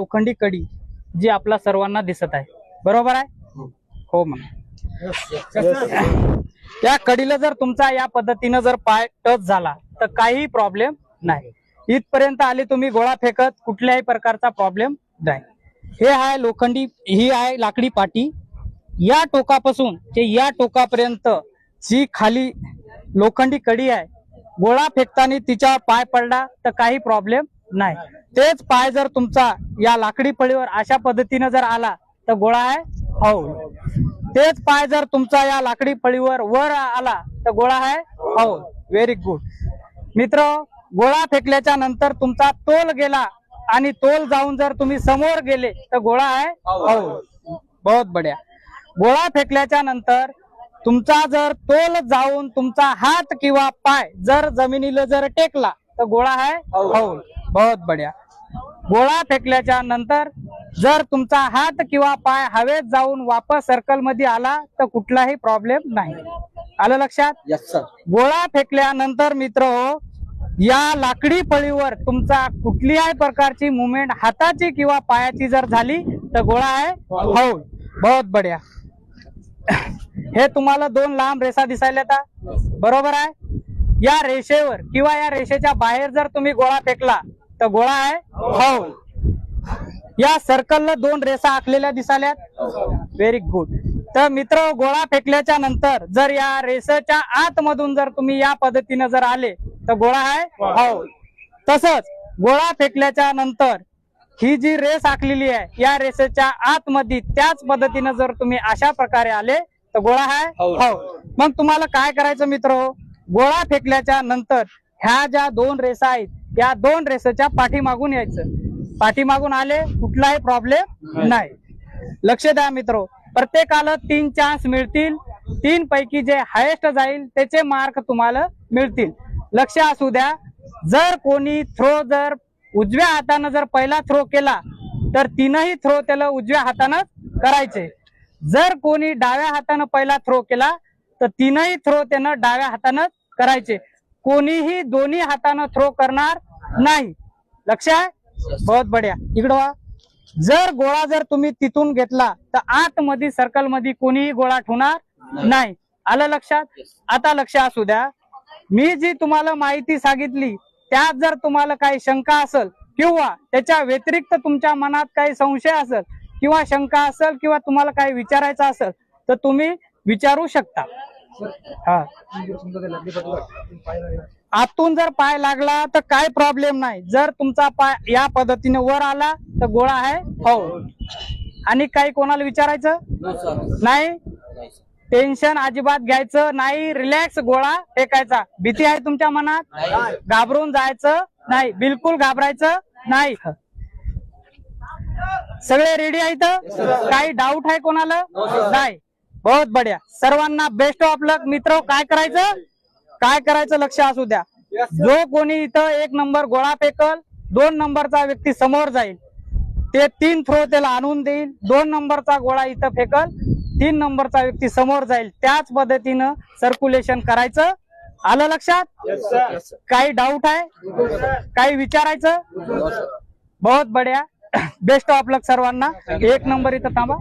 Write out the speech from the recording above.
लोखंडी कडी जी आपला सर्वांना दिसत आहे. बरोबर आहे? हो. मग या कडीला जर तुमचा या पद्धतीनं जर पाय टच झाला तर काही प्रॉब्लेम नाही. इथपर्यंत आले तुम्ही गोळा फेकत कुठल्याही प्रकारचा प्रॉब्लेम नाही. हे आहे लोखंडी ही आहे लाकडी पाटी. या टोकापासून ते या टोकापर्यंत जी खाली लोखंडी कडी आहे गोळा फेकताना तिच्यावर पाय पडला तर काही प्रॉब्लेम नाही. तेच पाय जर तुमचा या लाकडी पळीवर अशा पद्धतीनं जर आला तर गोळा आहे? हो. तेच पाय जर तुमचा या लाकडी पळीवर वर आला तर गोळा आहे? हो. व्हेरी गुड मित्र गोळा फेकल्याच्या नंतर तुमचा तोल गेला आणि तोल जाऊन जर तुम्ही समोर गेले तर गोळा आहे? हो. बहुत बढिया. गोळा फेकल्याच्या नंतर तुमचा जर तोल जाऊन तुमचा हात किंवा पाय जर जमिनीला जर टेकला तर गोळा आहे? हो. बहुत बढिया. गोळा फेकल्याच्या नंतर जर तुमचा हात किंवा पाय हवेत जाऊन वापस सर्कलमध्ये आला तर कुठलाही प्रॉब्लेम नाही. आलं लक्षात? गोळा फेकल्यानंतर मित्र हो या लाकडी पळीवर तुमचा कुठल्याही प्रकारची मुवमेंट हाताची किंवा पायाची जर झाली तर गोळा आहे हो बहुत बढिया. हे तुम्हाला दोन लांब रेषा दिसायला का बरोबर आहे? या रेषेवर किंवा या रेषेच्या बाहेर जर तुम्ही गोळा फेकला तर गोळा आहे. हो. या सर्कलला दोन रेषा आखलेल्या दिसाल्यात. व्हेरी गुड तर मित्र गोळा फेकल्याच्या नंतर जर या रेषेच्या आतमधून जर तुम्ही या पद्धतीनं जर आले तर गोळा आहे? हो. तसंच गोळा फेकल्याच्या नंतर ही जी रेस आखलेली आहे या रेषेच्या आतमध्ये त्याच पद्धतीनं जर तुम्ही अशा प्रकारे आले तर गोळा आहे? हो. मग तुम्हाला काय करायचं मित्र? गोळा फेकल्याच्या नंतर ह्या ज्या दोन रेषा आहेत या दोन रेषेच्या पाठीमागून यायचं. पाठीमागून आले कुठलाही प्रॉब्लेम नाही. लक्ष द्या मित्र प्रत्येकाला तीन चान्स मिळतील. तीन पैकी जे हायेस्ट जाईल त्याचे मार्क तुम्हाला मिळतील. लक्ष असू द्या. जर कोणी थ्रो जर उजव्या हातानं जर पहिला थ्रो केला तर तीनही थ्रो त्याला उजव्या हातानं करायचे. जर कोणी डाव्या हातानं पहिला थ्रो केला तर तीनही थ्रो त्यानं डाव्या हातानं करायचे. कोणीही दोन्ही हातानं थ्रो करणार नाही. लक्ष आहे? बहुत बढिया. इकडं वा. जर गोळा जर तुम्ही तिथून घेतला तर आतमध्ये सर्कलमध्ये कोणीही गोळा ठेवणार नाही. आलं लक्षात? आता लक्ष असू द्या. मी जी तुम्हाला माहिती सांगितली त्यात जर तुम्हाला काही शंका असेल किंवा त्याच्या व्यतिरिक्त तुमच्या मनात काही संशय असेल किंवा शंका असेल किंवा तुम्हाला काही विचारायचं असेल तर तुम्ही विचारू शकता. हा. आतून जर पाय लागला तर काय प्रॉब्लेम नाही. जर तुमचा पाय या पद्धतीने वर आला तर गोळा आहे हो आणि काही कोणाला विचारायचं? नाही? टेन्शन अजिबात घ्यायचं नाही. रिलॅक्स गोळा फेकायचा. भीती आहे तुमच्या मनात? घाबरून जायचं नाही. बिलकुल घाबरायचं नाही. सगळे रेडी आहेत काही डाऊट आहे कोणाला? नाही. बहुत बढिया. सर्वांना बेस्ट ऑफ लक मित्र काय करायचं? काय करायचं लक्ष असू द्या. जो कोणी इथं एक नंबर गोळा फेकल दोन नंबरचा व्यक्ती समोर जाईल. ते तीन थ्रो त्याला आणून देईल. दोन नंबरचा गोळा इथं फेकल तीन नंबरचा व्यक्ती समोर जाईल. त्याच पद्धतीनं सर्क्युलेशन करायचं. आलं लक्षात? काही डाऊट आहे? काही विचारायचं? बहुत बढिया. बेस्ट ऑफ लक सर्वांना. एक नंबर इथं थांबा.